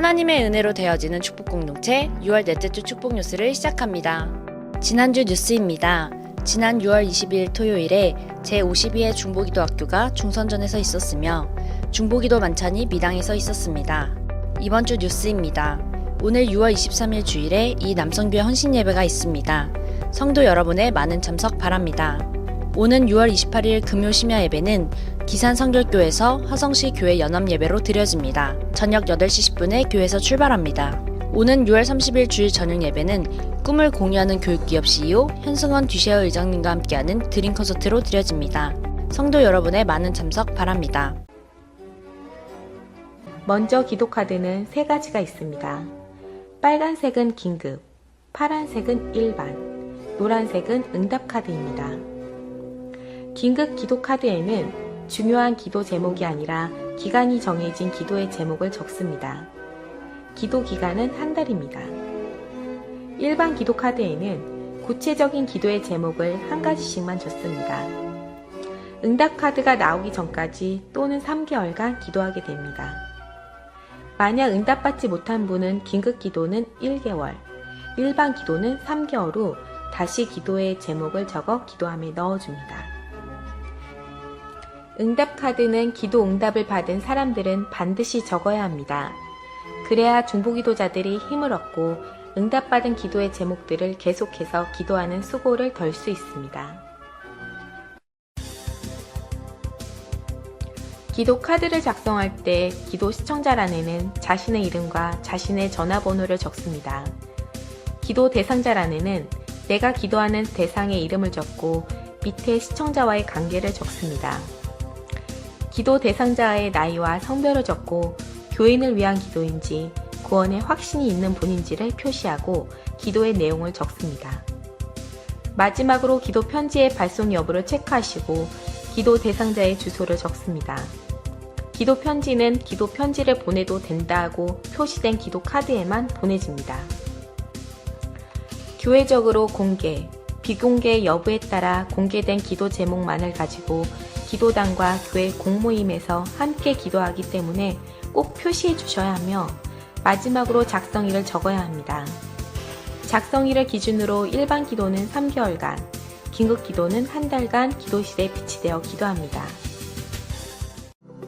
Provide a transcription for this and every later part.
하나님의 은혜로 되어지는 축복 공동체 6월 넷째 주 축복 뉴스를 시작합니다. 지난주 뉴스입니다. 지난 6월 22일 토요일에 제52회 중보기도학교가 중선전에서 있었으며 중보기도 만찬이 미당에서 있었습니다. 이번 주 뉴스입니다. 오늘 6월 23일 주일에 이 남성교회 헌신 예배가 있습니다. 성도 여러분의 많은 참석 바랍니다. 오는 6월 28일 금요 심야 예배는 기산 성결교에서 화성시 교회 연합 예배로 드려집니다. 저녁 8시 10분에 교회에서 출발합니다. 오는 6월 30일 주일 저녁 예배는 꿈을 공유하는 교육기업 CEO 현승원 뒤셰어 의장님과 함께하는 드림 콘서트로 드려집니다. 성도 여러분의 많은 참석 바랍니다. 먼저 기도 카드는 세 가지가 있습니다. 빨간색은 긴급, 파란색은 일반, 노란색은 응답 카드입니다. 긴급 기도 카드에는 중요한 기도 제목이 아니라 기간이 정해진 기도의 제목을 적습니다. 기도 기간은 한 달입니다. 일반 기도 카드에는 구체적인 기도의 제목을 한 가지씩만 적습니다. 응답 카드가 나오기 전까지 또는 3개월간 기도하게 됩니다. 만약 응답받지 못한 분은 긴급 기도는 1개월, 일반 기도는 3개월 후 다시 기도의 제목을 적어 기도함에 넣어줍니다. 응답 카드는 기도 응답을 받은 사람들은 반드시 적어야 합니다. 그래야 중보기도자들이 힘을 얻고 응답받은 기도의 제목들을 계속해서 기도하는 수고를 덜 수 있습니다. 기도 카드를 작성할 때 기도 시청자란에는 자신의 이름과 자신의 전화번호를 적습니다. 기도 대상자란에는 내가 기도하는 대상의 이름을 적고 밑에 시청자와의 관계를 적습니다. 기도 대상자의 나이와 성별을 적고 교인을 위한 기도인지 구원에 확신이 있는 분인지를 표시하고 기도의 내용을 적습니다. 마지막으로 기도 편지의 발송 여부를 체크하시고 기도 대상자의 주소를 적습니다. 기도 편지는 기도 편지를 보내도 된다고 표시된 기도 카드에만 보내집니다. 교회적으로 공개, 비공개 여부에 따라 공개된 기도 제목만을 가지고 기도단과 교회 공모임에서 함께 기도하기 때문에 꼭 표시해 주셔야 하며 마지막으로 작성일을 적어야 합니다. 작성일을 기준으로 일반 기도는 3개월간, 긴급 기도는 한 달간 기도실에 비치되어 기도합니다.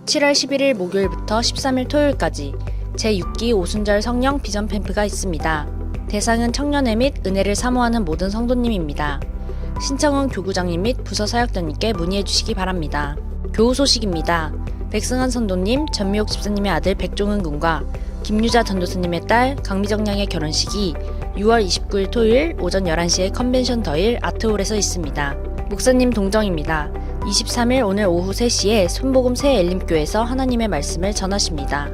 7월 11일 목요일부터 13일 토요일까지 제6기 오순절 성령 비전 캠프가 있습니다. 대상은 청년회 및 은혜를 사모하는 모든 성도님입니다. 신청은 교구장님 및 부서 사역자님께 문의해 주시기 바랍니다. 교우 소식입니다. 백승환 선도님, 전미옥 집사님의 아들 백종은 군과 김유자 전도사님의 딸 강미정 양의 결혼식이 6월 29일 토요일 오전 11시에 컨벤션 더일 아트홀에서 있습니다. 목사님 동정입니다. 23일 오늘 오후 3시에 손복음 새 엘림교에서 하나님의 말씀을 전하십니다.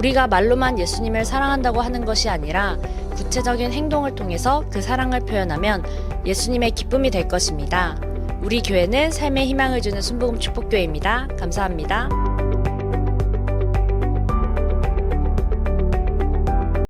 우리가 말로만 예수님을 사랑한다고 하는 것이 아니라 구체적인 행동을 통해서 그 사랑을 표현하면 예수님의 기쁨이 될 것입니다. 우리 교회는 삶의 희망을 주는 순복음 축복교회입니다. 감사합니다.